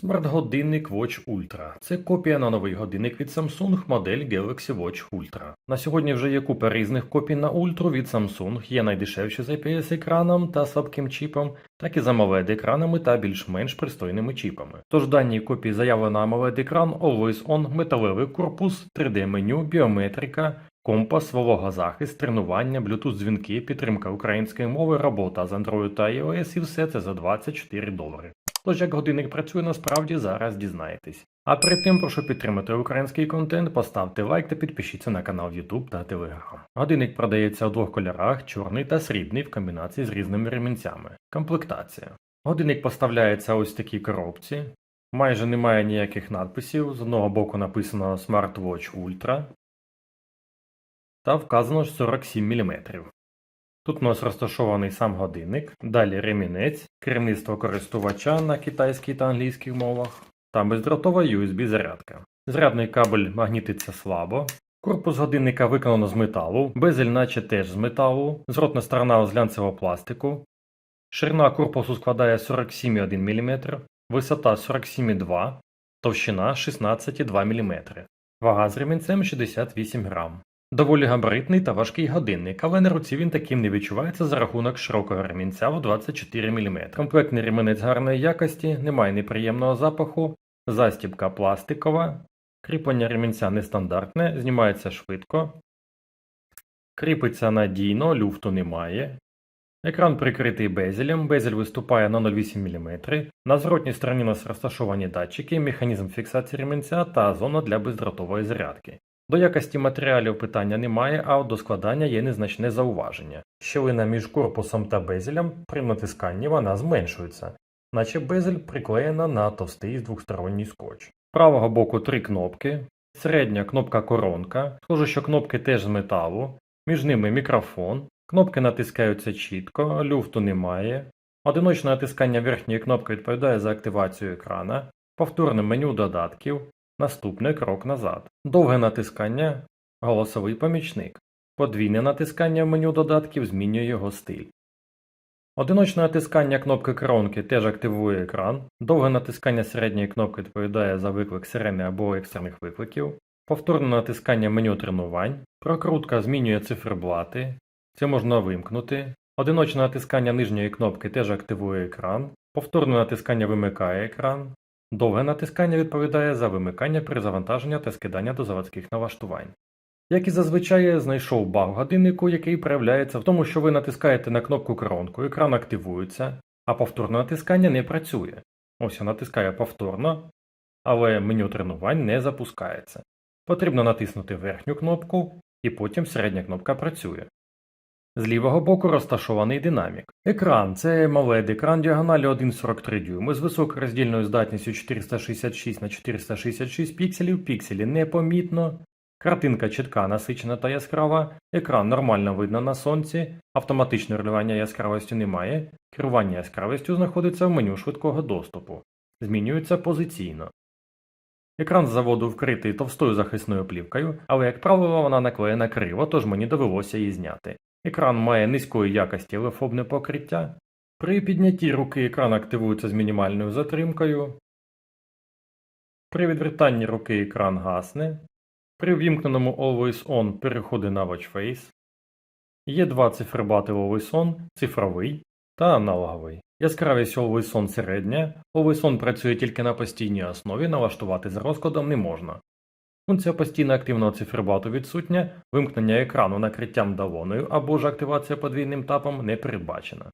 Смарт-годинник Watch Ultra. Це копія на новий годинник від Samsung модель Galaxy Watch Ultra. На сьогодні вже є купа різних копій на Ultra від Samsung, є найдешевші з IPS-екраном та слабким чіпом, так і з AMOLED-екранами та більш-менш пристойними чіпами. Тож в даній копії заявлено AMOLED-екран, Always On, металевий корпус, 3D-меню, біометрика, компас, вологозахист, тренування, Bluetooth дзвінки, підтримка української мови, робота з Android та iOS і все це за 24 долари. Тож як годинник працює насправді зараз дізнаєтесь. А перед тим прошу підтримати український контент, поставте лайк та підпишіться на канал YouTube та Telegram. Годинник продається у двох кольорах: чорний та срібний в комбінації з різними ремінцями. Комплектація. Годинник поставляється ось в такій коробці. Майже немає ніяких надписів. З одного боку написано Smartwatch Ultra та вказано ж 47 мм. Тут у нас розташований сам годинник, далі ремінець, керівництво користувача на китайській та англійських мовах та бездротова USB зарядка. Зарядний кабель магнітиться слабо. Корпус годинника виконано з металу, безель наче теж з металу, зротна сторона з глянцевого пластику. Ширина корпусу складає 47,1 мм, висота 47,2 товщина 16,2 мм. Вага з ремінцем 68 грам. Доволі габаритний та важкий годинник, але на руці він таким не відчувається за рахунок широкого ремінця у 24 мм. Комплектний ремінець гарної якості, немає неприємного запаху, застібка пластикова, кріплення ремінця нестандартне, знімається швидко, кріпиться надійно, люфту немає. Екран прикритий безелем, безель виступає на 0,8 мм. На зворотній стороні у нас розташовані датчики, механізм фіксації ремінця та зона для бездротової зарядки. До якості матеріалів питання немає, а от до складання є незначне зауваження. Щілина між корпусом та безелем при натисканні вона зменшується, наче безель приклеєна на товстий двохсторонній скотч. З правого боку три кнопки, середня кнопка коронка, схоже, що кнопки теж з металу, між ними мікрофон, кнопки натискаються чітко, люфту немає. Одиночне натискання верхньої кнопки відповідає за активацію екрана, повторне меню додатків, Наступний крок назад. Довге натискання голосовий помічник. Подвійне натискання в меню додатків змінює його стиль. Одиночне натискання кнопки коронки теж активує екран. Довге натискання середньої кнопки відповідає за виклик сирени або екстрених викликів. Повторне натискання меню тренувань. Прокрутка змінює циферблати. Це можна вимкнути. Одиночне натискання нижньої кнопки теж активує екран. Повторне натискання вимикає екран. Довге натискання відповідає за вимикання при завантаженні та скидання до заводських налаштувань. Як і зазвичай знайшов баг в годиннику, який проявляється в тому, що ви натискаєте на кнопку коронку, екран активується, а повторне натискання не працює. Ось я натискаю повторно, але меню тренувань не запускається. Потрібно натиснути верхню кнопку, і потім середня кнопка працює. З лівого боку розташований динамік. Екран це MOLED екран діагоналі 1,43 дюйми з високою роздільною здатністю 466 на 466 пікселів, пікселі непомітно. Картинка чітка, насичена та яскрава, екран нормально видно на сонці, автоматичне регулювання яскравості немає, керування яскравістю знаходиться в меню швидкого доступу, змінюється позиційно. Екран з заводу вкритий товстою захисною плівкою, але, як правило, вона наклеєна криво, тож мені довелося її зняти. Екран має низької якості лефобне покриття. При піднятті руки екран активується з мінімальною затримкою. При відвертанні руки екран гасне. При ввімкненому Always On переходить на Watch Face. Є два циферблати Always On, цифровий та аналоговий. Яскравість Always On середня. Always On працює тільки на постійній основі, налаштувати за розкладом не можна. Функція постійно активного циферблату відсутня, вимкнення екрану накриттям давоною або ж активація подвійним тапом не передбачена.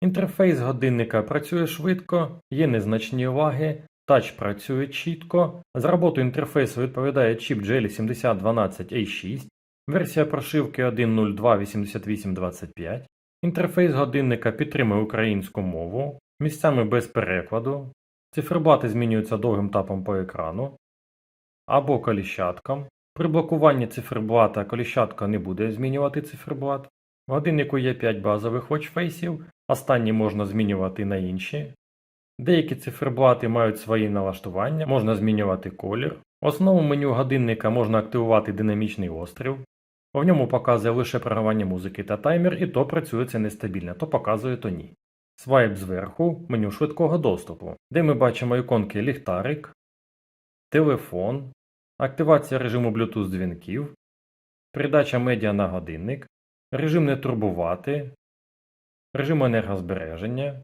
Інтерфейс годинника працює швидко, є незначні лаги, тач працює чітко. За роботу інтерфейсу відповідає чіп Jelly 7012A6, версія прошивки 1.02.8825. Інтерфейс годинника підтримує українську мову, місцями без перекладу, циферблати змінюються довгим тапом по екрану або коліщатком. При блокуванні циферблата коліщатка не буде змінювати циферблат. В годиннику є 5 базових watchfaceів, останні можна змінювати на інші. Деякі циферблати мають свої налаштування, можна змінювати колір. В основному меню годинника можна активувати динамічний острів. В ньому показує лише програвання музики та таймер, і то працює це нестабільно, то показує, то ні. Свайп зверху меню швидкого доступу, де ми бачимо іконки ліхтарик, телефон, активація режиму Bluetooth дзвінків, передача медіа на годинник, режим не турбувати, режим енергозбереження,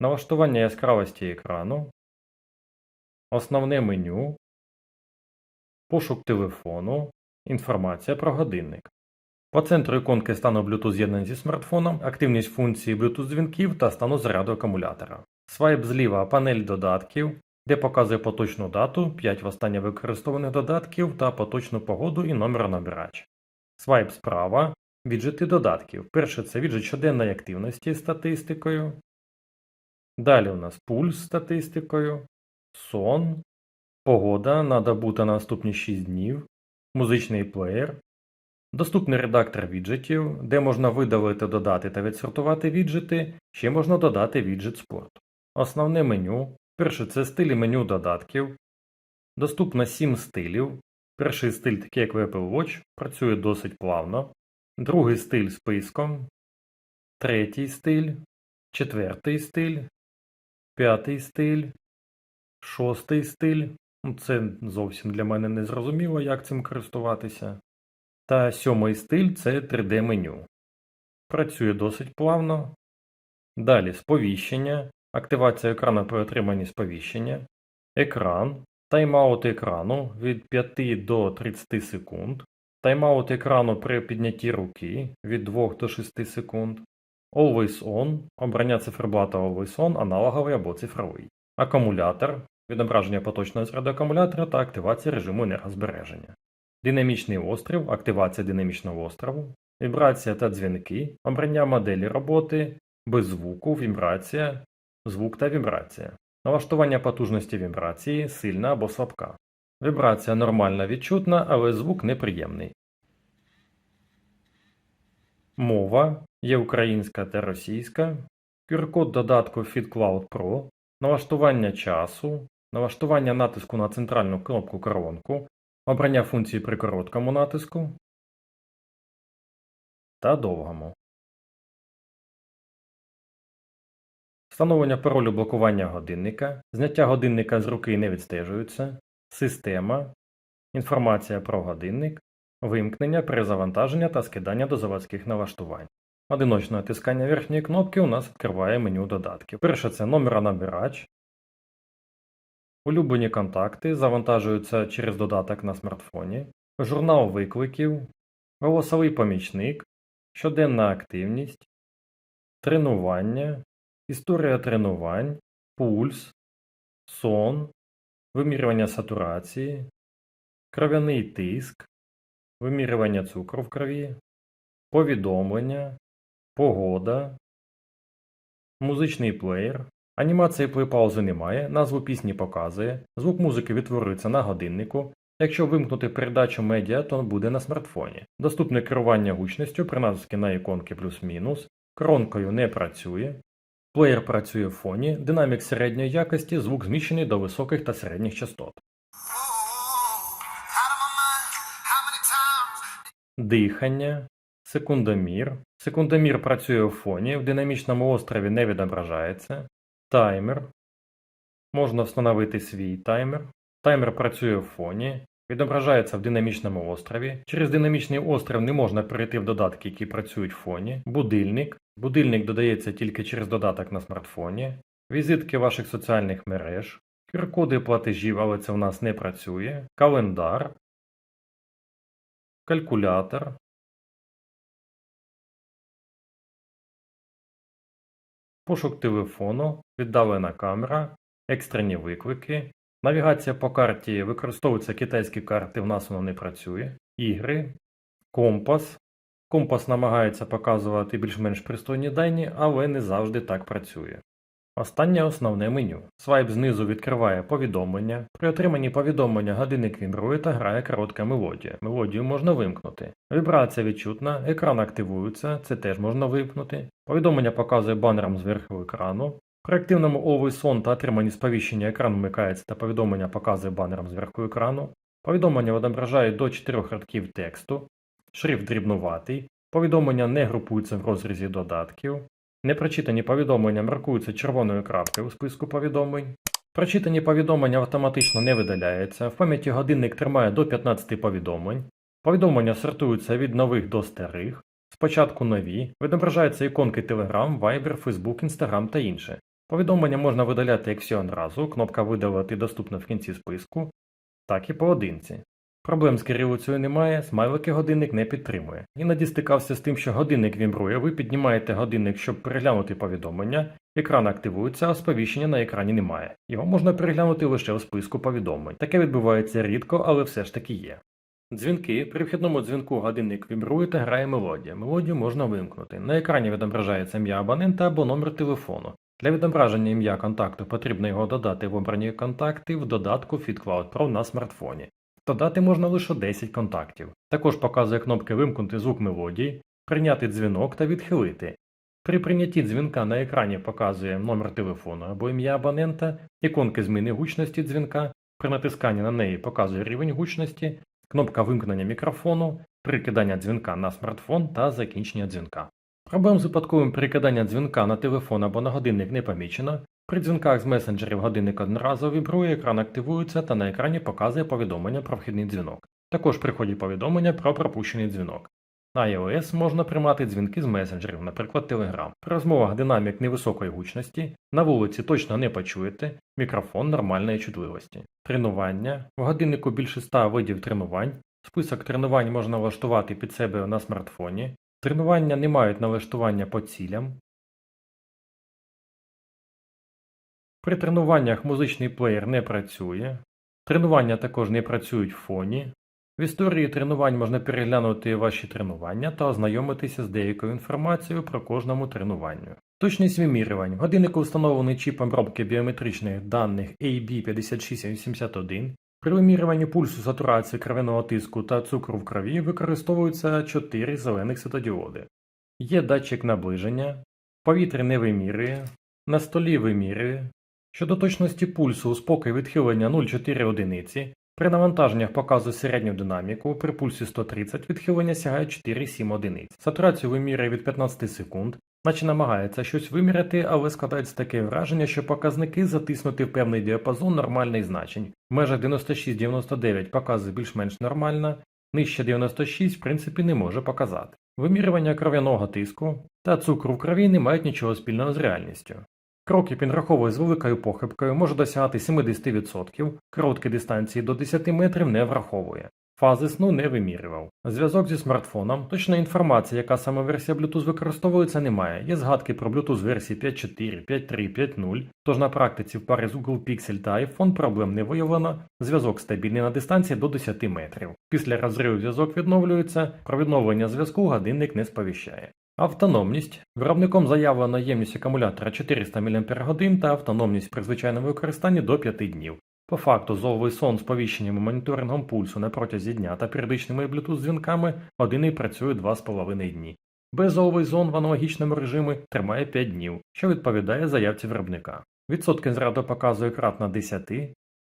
налаштування яскравості екрану, основне меню, пошук телефону, інформація про годинник. По центру іконки стану Bluetooth з'єднання зі смартфоном, активність функції Bluetooth дзвінків та стану заряду акумулятора. Свайп зліва панель додатків, де показує поточну дату, 5 востаннє використованих додатків та поточну погоду і номер набирач. Свайп справа віджити додатків. Перше це віджит щоденної активності з статистикою. Далі у нас пульс з статистикою, сон, погода на добу та наступні 6 днів, музичний плеєр, Доступний редактор віджитів, де можна видалити, додати та відсортувати віджити, ще можна додати віджит спорт. Основне меню. Перше це стилі меню додатків. Доступно 7 стилів. Перший стиль, такий як в Apple Watch, працює досить плавно. Другий стиль списком. Третій стиль. Четвертий стиль. П'ятий стиль. Шостий стиль. Ну, Це зовсім для мене не зрозуміло, як цим користуватися. Та сьомий стиль це 3D меню. Працює досить плавно. Далі сповіщення, активація екрану при отриманні сповіщення, екран, тайм-аут екрану від 5 до 30 секунд, тайм-аут екрану при піднятті руки від 2 до 6 секунд, Always On, обрання циферблата Always On, аналоговий або цифровий, акумулятор, відображення поточного заряду акумулятора та активація режиму енергозбереження. Динамічний острів, активація динамічного острову, вібрація та дзвінки, обрання моделі роботи, без звуку, вібрація, звук та вібрація, налаштування потужності вібрації, сильна або слабка. Вібрація нормальна відчутна, але звук неприємний. Мова є українська та російська, QR-код додатку FitCloud Pro, налаштування часу, налаштування натиску на центральну кнопку коронку, Обрання функції при короткому натиску та довгому. Встановлення паролю блокування годинника. Зняття годинника з руки не відстежується. Система. Інформація про годинник. Вимкнення, перезавантаження та скидання до заводських налаштувань. Одиночне натискання верхньої кнопки у нас відкриває меню додатків. Перше це номеронабирач. Улюблені контакти завантажуються через додаток на смартфоні, журнал викликів, голосовий помічник, щоденна активність, тренування, історія тренувань, пульс, сон, вимірювання сатурації, кров'яний тиск, вимірювання цукру в крові, повідомлення, погода, музичний плеєр. Анімації плей-паузи немає, назву пісні показує, звук музики відтворюється на годиннику. Якщо вимкнути передачу медіа, то буде на смартфоні. Доступне керування гучністю при натиску на іконки плюс-мінус, коронкою не працює. Плеєр працює в фоні, динамік середньої якості, звук зміщений до високих та середніх частот. Дихання, секундомір. Секундомір працює в фоні, в динамічному острові не відображається. Таймер. Можна встановити свій таймер. Таймер працює в фоні, відображається в динамічному острові. Через динамічний острів не можна перейти в додатки, які працюють в фоні. Будильник. Будильник додається тільки через додаток на смартфоні. Візитки ваших соціальних мереж. QR-коди платежів, але це в нас не працює. Календар. Калькулятор. Пошук телефону, віддалена камера, екстрені виклики. Навігація по карті використовуються китайські карти, в нас воно не працює. Ігри, компас. Компас намагається показувати більш-менш пристойні дані, але не завжди так працює. Останнє основне меню. Свайп знизу відкриває повідомлення. При отриманні повідомлення годинник вібрує та грає коротка мелодія. Мелодію можна вимкнути. Вібрація відчутна, екран активується, це теж можна вимкнути. Повідомлення показує банером зверху екрану. При активному Always On та отриманні сповіщення екран вмикається та повідомлення показує банером зверху екрану. Повідомлення відображає до 4 рядків тексту. Шрифт дрібнуватий. Повідомлення не групуються в розрізі додатків. Непрочитані повідомлення маркуються червоною крапкою у списку повідомлень. Прочитані повідомлення автоматично не видаляються. В пам'яті годинник тримає до 15 повідомлень. Повідомлення сортуються від нових до старих. Спочатку нові, відображаються іконки Telegram, Viber, Facebook, Instagram та інше. Повідомлення можна видаляти як всі одразу, кнопка видалити доступна в кінці списку, так і поодинці. Проблем з кирилицею немає, смайлики годинник не підтримує. Іноді стикався з тим, що годинник вібрує, ви піднімаєте годинник, щоб переглянути повідомлення, екран активується, а сповіщення на екрані немає. Його можна переглянути лише в списку повідомлень. Таке відбувається рідко, але все ж таки є. Дзвінки. При вхідному дзвінку годинник вібрує та грає мелодія. Мелодію можна вимкнути. На екрані відображається ім'я абонента або номер телефону. Для відображення ім'я контакту потрібно його додати в обрані контакти в додатку FitCloud Pro на смартфоні. Додати можна лише 10 контактів. Також показує кнопки вимкнути звук мелодії, прийняти дзвінок та відхилити. При прийнятті дзвінка на екрані показує номер телефону або ім'я абонента, іконки зміни гучності дзвінка, при натисканні на неї показує рівень гучності, кнопка вимкнення мікрофону, прикидання дзвінка на смартфон та закінчення дзвінка. Проблем з випадковим перекиданням дзвінка на телефон або на годинник не помічено. При дзвінках з месенджерів годинник одноразово вібрує, екран активується та на екрані показує повідомлення про вхідний дзвінок. Також приходять повідомлення про пропущений дзвінок. На iOS можна приймати дзвінки з месенджерів, наприклад, Telegram. При розмовах динамік невисокої гучності, на вулиці точно не почуєте, мікрофон нормальної чутливості. Тренування. В годиннику більше 100 видів тренувань. Список тренувань можна влаштувати під себе на смартфоні. Тренування не мають налаштування по цілям. При тренуваннях музичний плеєр не працює. Тренування також не працюють в фоні. В історії тренувань можна переглянути ваші тренування та ознайомитися з деякою інформацією про кожному тренуванню. Точність вимірювань. В годиннику встановлений чіп обробки біометричних даних AB5681. При вимірюванні пульсу сатурації кровяного тиску та цукру в крові використовуються 4 зелених світодіоди. Є датчик наближення, повітря не вимірює, на столі вимірює. Щодо точності пульсу у спокій відхилення 0,4 одиниці, при навантаженнях показує середню динаміку, при пульсі 130 відхилення сягає 4,7 одиниць. Сатурацію вимірює від 15 секунд, наче намагається щось виміряти, але складається таке враження, що показники затиснуті в певний діапазон нормальних значень. В межах 96-99 показує більш-менш нормально, нижче 96 в принципі не може показати. Вимірювання кров'яного тиску та цукру в крові не мають нічого спільного з реальністю. Кроки підраховує з великою похибкою, може досягати 70%, короткі дистанції до 10 метрів не враховує. Фази сну не вимірював. Зв'язок зі смартфоном, точна інформація, яка саме версія Bluetooth використовується, немає. Є згадки про Bluetooth версії 5.4, 5.3, 5.0, тож на практиці в парі з Google Pixel та iPhone проблем не виявлено, зв'язок стабільний на дистанції до 10 метрів. Після розриву зв'язок відновлюється, про відновлення зв'язку годинник не сповіщає. Автономність. Виробником заявлено ємність акумулятора 400 мАч та автономність при звичайному використанні до 5 днів. По факту золовий сон з повіщенням і моніторингом пульсу на протязі дня та періодичними Bluetooth дзвінками години працює 2,5 дні. Безоловий зон в аналогічному режимі тримає 5 днів, що відповідає заявці виробника. Відсотки зраду показує кратно 10,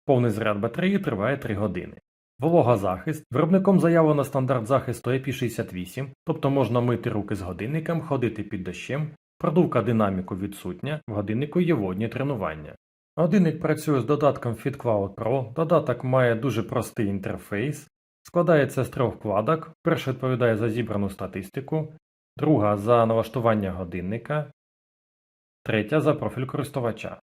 повний заряд батареї триває 3 години. Вологозахист. Виробником заявлено стандарт захисту IP68, тобто можна мити руки з годинником, ходити під дощем, продувка динаміку відсутня, в годиннику є водні тренування. Годинник працює з додатком FitCloud Pro, додаток має дуже простий інтерфейс, складається з трьох вкладок, перша відповідає за зібрану статистику, друга за налаштування годинника, третя за профіль користувача.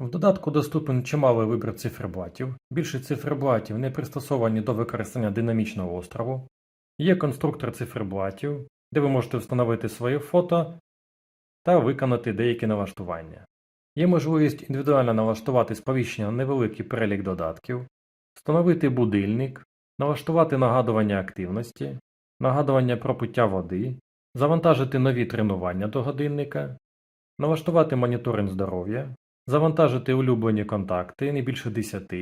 В додатку доступен чималий вибір циферблатів, більшість циферблатів не пристосовані до використання динамічного острову, є конструктор циферблатів, де ви можете встановити своє фото та виконати деякі налаштування. Є можливість індивідуально налаштувати сповіщення на невеликий перелік додатків, встановити будильник, налаштувати нагадування активності, нагадування про пиття води, завантажити нові тренування до годинника, налаштувати моніторинг здоров'я, завантажити улюблені контакти не більше 10,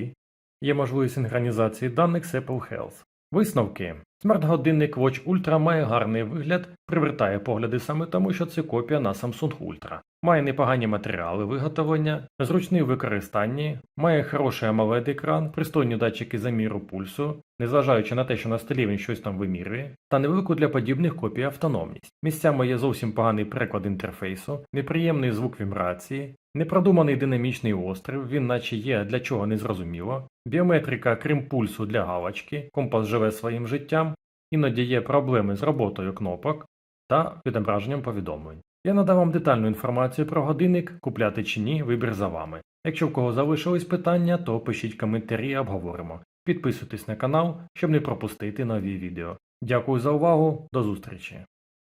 є можливість синхронізації даних з Apple Health. Висновки. Смарт-годинник Watch Ultra має гарний вигляд, привертає погляди саме тому, що це копія на Samsung Ultra. Має непогані матеріали виготовлення, зручний у використанні, має хороший amoled екран, пристойні датчики заміру пульсу, незважаючи на те, що на столі він щось там вимірює, та невелику для подібних копій автономність. Місцями є зовсім поганий переклад інтерфейсу, неприємний звук вібрації, непродуманий динамічний острів, він наче є для чого не зрозуміло, біометрика крім пульсу для галочки, компас живе своїм життям, іноді є проблеми з роботою кнопок та відображенням повідомлень. Я надав вам детальну інформацію про годинник, купляти чи ні, вибір за вами. Якщо в кого залишились питання, то пишіть коментарі, обговоримо. Підписуйтесь на канал, щоб не пропустити нові відео. Дякую за увагу, до зустрічі!